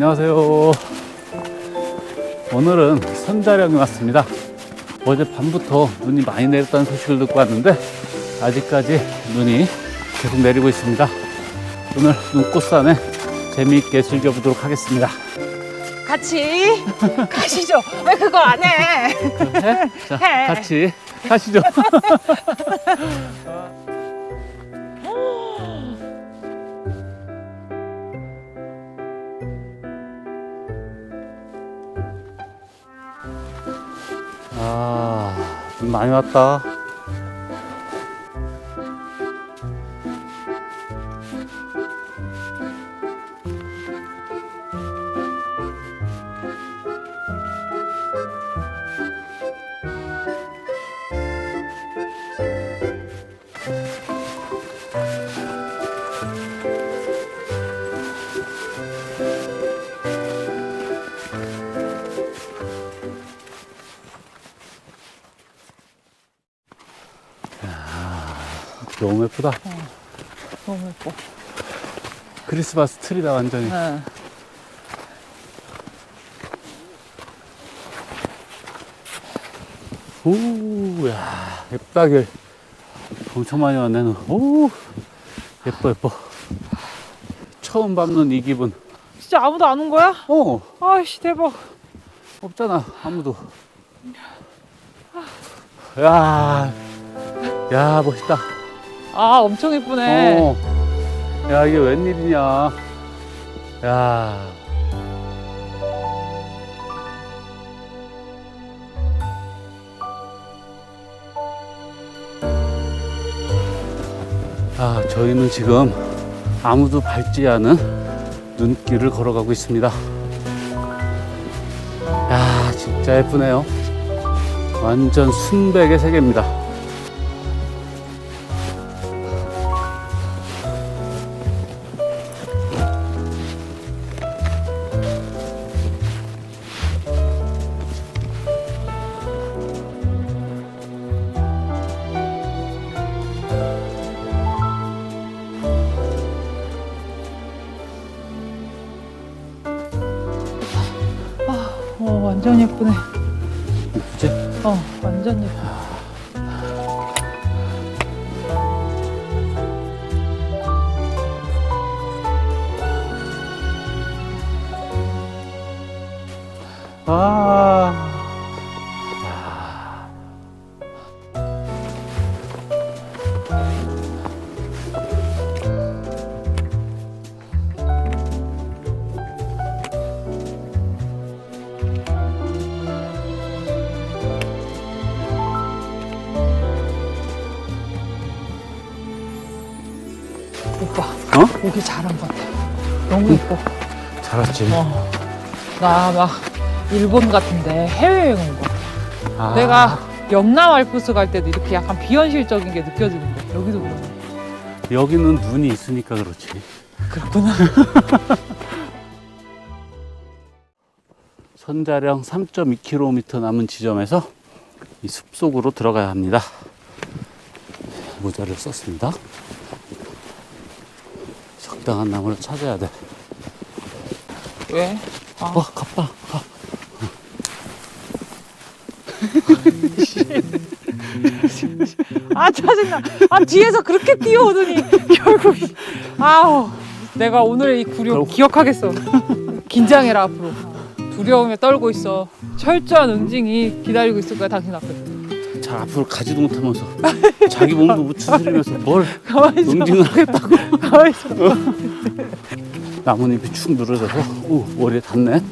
안녕하세요. 오늘은 선자령에 왔습니다. 어제 밤부터 눈이 많이 내렸다는 소식을 듣고 왔는데 아직까지 눈이 계속 내리고 있습니다. 오늘 눈꽃산에 재미있게 즐겨보도록 하겠습니다. 같이 가시죠. 왜 그거 안 해? 자, 해. 같이 가시죠. 아, 눈 많이 왔다. 너무 예쁘다. 너무 예뻐. 크리스마스 트리다 완전히. 응. 오, 야, 예쁘다, 길. 엄청 많이 왔네, 너. 오, 예뻐, 예뻐. 처음 밟는 이 기분. 진짜 아무도 안 온 거야? 어, 아이씨 대박. 없잖아, 아무도. 야, 야, 멋있다. 아 엄청 예쁘네. 어. 야, 이게 웬일이냐. 야. 아, 저희는 지금 아무도 밟지 않은 눈길을 걸어가고 있습니다. 야, 진짜 예쁘네요. 완전 순백의 세계입니다. 완전 예쁘네. 이쁘지? 어 완전 예뻐. 오기 잘한 것 같아. 너무 예뻐. 잘 왔지. 어. 나 막 일본 같은데 해외여행 온 거. 아. 내가 영남 알프스 갈 때도 이렇게 약간 비현실적인 게 느껴지는데 여기도 그러네. 여기는 눈이 있으니까 그렇지. 그렇구나. 선자령 3.2km 남은 지점에서 이 숲속으로 들어가야 합니다. 모자를 썼습니다. 적당한 나무를 찾아야 돼. 왜? 아, 와, 가빠, 가. 아 짜증나. 아 뒤에서 그렇게 뛰어오더니 결국 아우 내가 오늘의 이 결국- 기억하겠어. 긴장해라 앞으로. 두려움에 떨고 있어. 철저한 응징이 기다리고 있을 거야 당신 앞에. 잘 앞으로 가지도 못하면서 자기 몸도 못 추스리면서 뭘 가만히 있어. 응징을 하겠다고. 가만히 있어. 나뭇잎이 축 늘어져서 오, 머리에 닿네.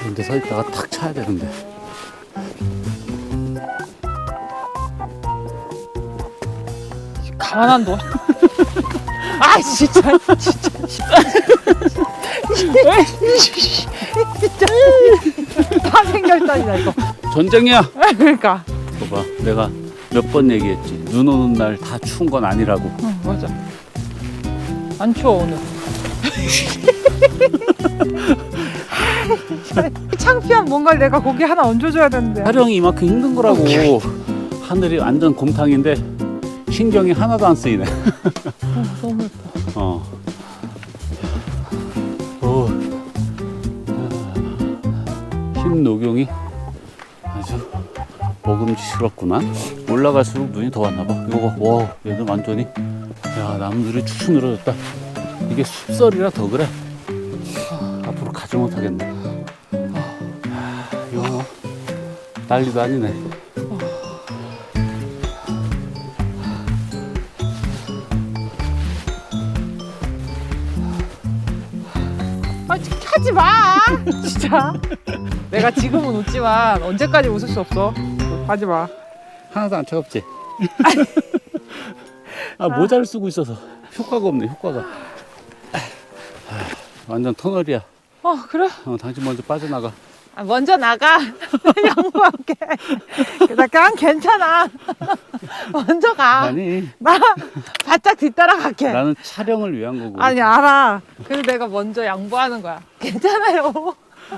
이런 데서 있다가 탁 차야 되는데. 가만 안 둬. 아 진짜 진짜 진짜 다 생겼다니나 이거. 전쟁이야! 그러니까. 내가 몇 번 얘기했지. 눈 오는 날 다 추운 건 아니라고. 응 맞아. 안 추워 오늘. 창피한 뭔가를 내가 거기 하나 얹어줘야 되는데. 촬영이 이만큼 힘든 거라고. 하늘이 완전 곰탕인데 신경이 하나도 안 쓰이네. 어, 너무 예뻐. 어. 오, 흰 녹용이 먹음직스럽구만. 올라갈수록 눈이 더 왔나 봐. 이거 봐. 와, 얘는 완전히 야, 나무들이 축축 늘어졌다. 이게 숲설이라 더 그래. 하, 앞으로 가지 못하겠네. 야, 이거 뭐 난리도 아니네. 아, 하지 마! 진짜. 내가 지금은 웃지만 언제까지 웃을 수 없어. 하지 마. 하나도 안 차갑지? 아, 모자를 쓰고 있어서 효과가 없네, 효과가. 아, 완전 터널이야. 어, 그래? 어, 당신 먼저 빠져나가. 아, 먼저 나가. 양보할게. 나 그냥 괜찮아. 먼저 가. 아니, 나 바짝 뒤따라 갈게. 나는 촬영을 위한 거고. 아니 알아. 그래서 내가 먼저 양보하는 거야. 괜찮아요.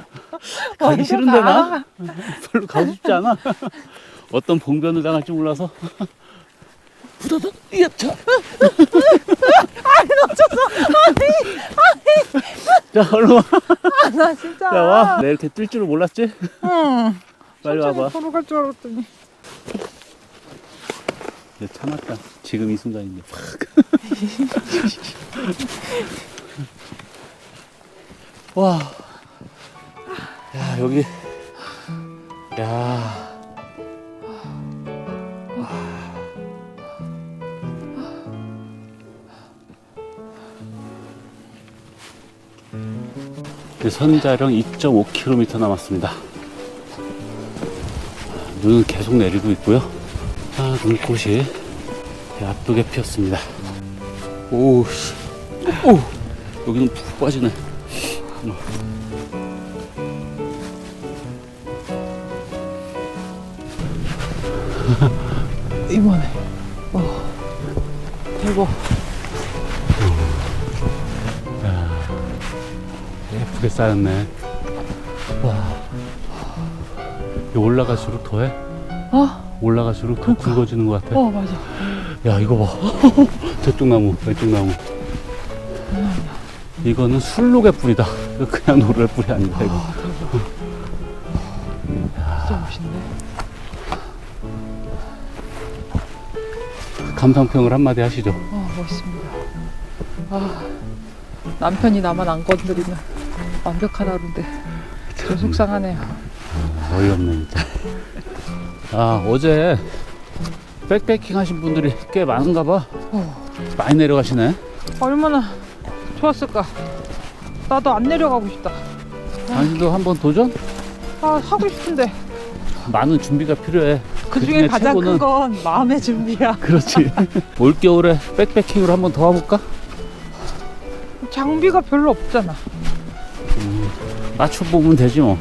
가기 먼저 싫은데 가. 나? 별로 가고 싶지 않아. 어떤 봉변을 당할지 몰라서. 후다닥, 이야, 차. 아니 놓쳤어. 자, 얼른 와. 아, 나 진짜. 야, 와. 내가 이렇게 뛸 줄을 몰랐지? 응. 빨리 와봐. 서로 갈줄 알았더니. 이제 참았다. 지금 이 순간인데. 팍. 와. 야, 여기. 야. 이제 선자령 2.5km 남았습니다. 눈은 계속 내리고 있고요. 아, 눈꽃이 야쁘게 피었습니다. 오, 씨. 오, 여기는 푹 빠지네. 이번에. 어. 대박. 예쁘게 쌓였네. 와. 이 올라갈수록 더해? 어? 올라갈수록 더 굵어지는 것 같아. 어 맞아. 야, 이거 봐. 저쪽 나무, 왼쪽 나무. 이거는 술록의 뿌리다. 이거 그냥 노를 뿌리 아니다, 이거. 아 대박. 진짜 멋있네. 감상평을 한마디 하시죠. 어 멋있습니다. 아 남편이 나만 안 건드리면 완벽한 하루인데 좀 속상하네요. 어이없네 진짜. 아 어제 백패킹 하신 분들이 꽤 많은가 봐. 어. 많이 내려가시네. 얼마나 좋았을까. 나도 안 내려가고 싶다. 당신도 한번 도전? 아 하고 싶은데 많은 준비가 필요해. 그 중에 가장 최고는- 큰건 마음의 준비야. 그렇지. 올 겨울에 백패킹으로 한번 더 와볼까? 장비가 별로 없잖아. 맞춰 보면 되지 뭐.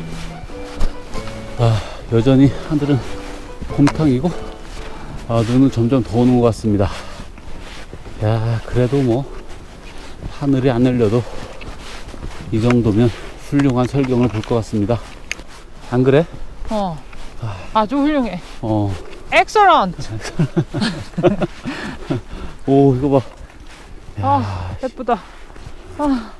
아 여전히 하늘은 곰탕이고 아 눈은 점점 더 오는 것 같습니다. 야 그래도 뭐 하늘이 안 열려도 이 정도면 훌륭한 설경을 볼 것 같습니다. 안 그래? 어. 아주 훌륭해. 어. 엑설런트. 오 이거 봐. 아 예쁘다. 아.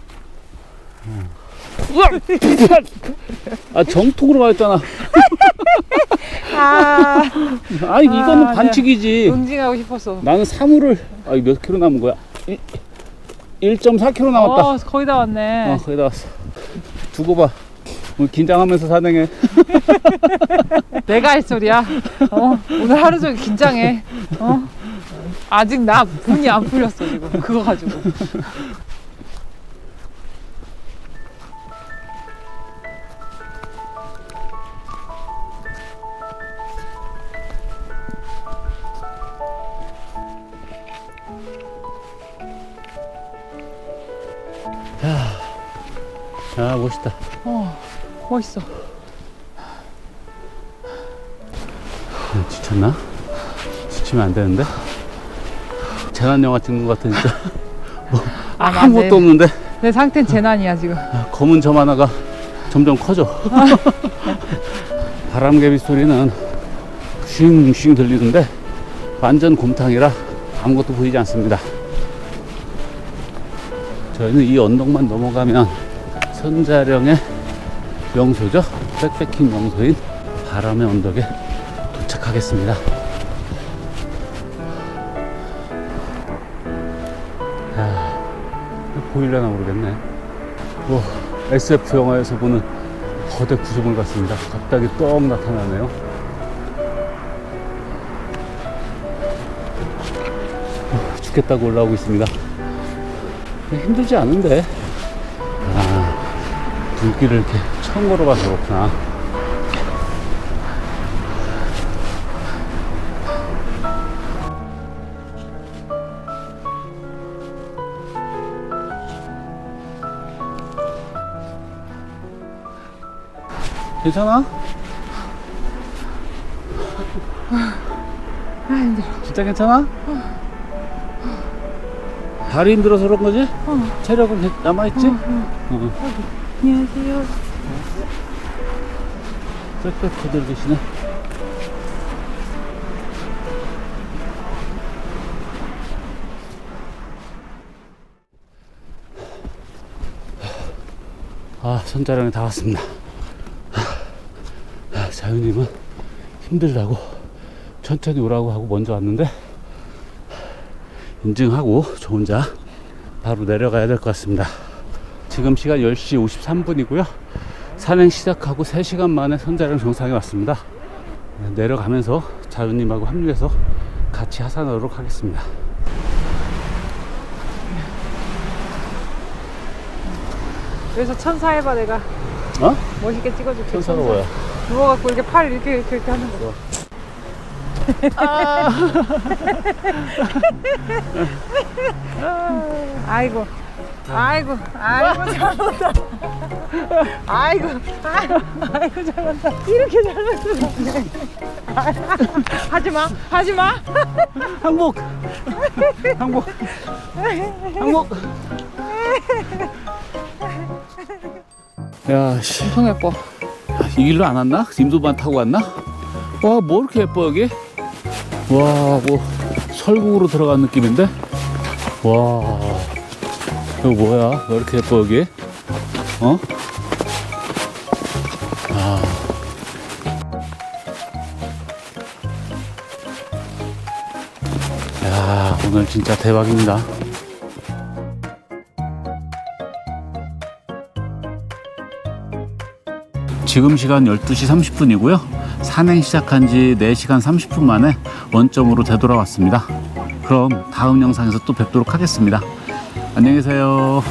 아 정통으로 맞았잖아. 아 아니 이거는 아, 반칙이지. 응징하고 싶었어. 나는 사물을 아, 몇 킬로 남은 거야? 1.4km 남았다. 어, 거의 다 왔네. 어, 거의 다 왔어. 두고 봐. 오늘 긴장하면서 산행해. 내가 할 소리야. 어, 오늘 하루 종일 긴장해. 어? 아직 나 분이 안 풀렸어 지금 그거 가지고. 있어. 음, 지쳤나? 지치면 안 되는데? 재난 영화 찍는 것 같아, 진짜. 아, 나 아무것도 내- 없는데 내 상태는 재난이야 지금. 아, 검은 점 하나가 점점 커져. 바람개비 소리는 쉥쉥 들리는데 완전 곰탕이라 아무것도 보이지 않습니다. 저희는 이 언덕만 넘어가면 선자령의 명소죠. 백패킹 명소인 바람의 언덕에 도착하겠습니다. 야, 보일려나 모르겠네. 뭐 SF 영화에서 보는 거대 구조물 같습니다. 갑자기 떡 나타나네요. 어, 죽겠다고 올라오고 있습니다. 힘들지 않은데. 아, 불길을 이렇게 처음 걸어봐서 그렇구나. 괜찮아? 아 힘들어. 진짜 괜찮아? 다리 힘들어서 그런 거지? 어. 체력은 괜- 남아있지? 어. 안녕하세요. 백패커들 계시네. 아, 손자랑에 다 왔습니다. 아, 자유님은 힘들다고 천천히 오라고 하고 먼저 왔는데 인증하고 저 혼자 바로 내려가야 될 것 같습니다. 지금 시간 10시 53분이고요. 산행 시작하고 3시간 만에 선자령 정상에 왔습니다. 내려가면서 자유님하고 합류해서 같이 하산하도록 하겠습니다. 그래서 천사 해봐 내가 어? 멋있게 찍어줄게. 천사가 뭐야? 누워갖고 이렇게 팔 이렇게 이렇게 이렇게 하는 거. 아이고, 아이고, 아이고 잘한다. 아이고, 아이고 잘한다. 이렇게 잘할 수가 없네. 하지 마, 하지 마. 항복! 항복! 항복! 야, 씨. 엄청 예뻐. 이 길로 안 왔나? 임도만 타고 왔나? 와, 뭐 이렇게 예뻐, 여기? 와, 뭐, 설국으로 들어간 느낌인데? 와, 이거 뭐야? 왜 이렇게 예뻐, 여기? 어? 아. 야, 오늘 진짜 대박입니다. 지금 시간 12시 30분이고요. 산행 시작한 지 4시간 30분 만에 원점으로 되돌아왔습니다. 그럼 다음 영상에서 또 뵙도록 하겠습니다. 안녕히 계세요.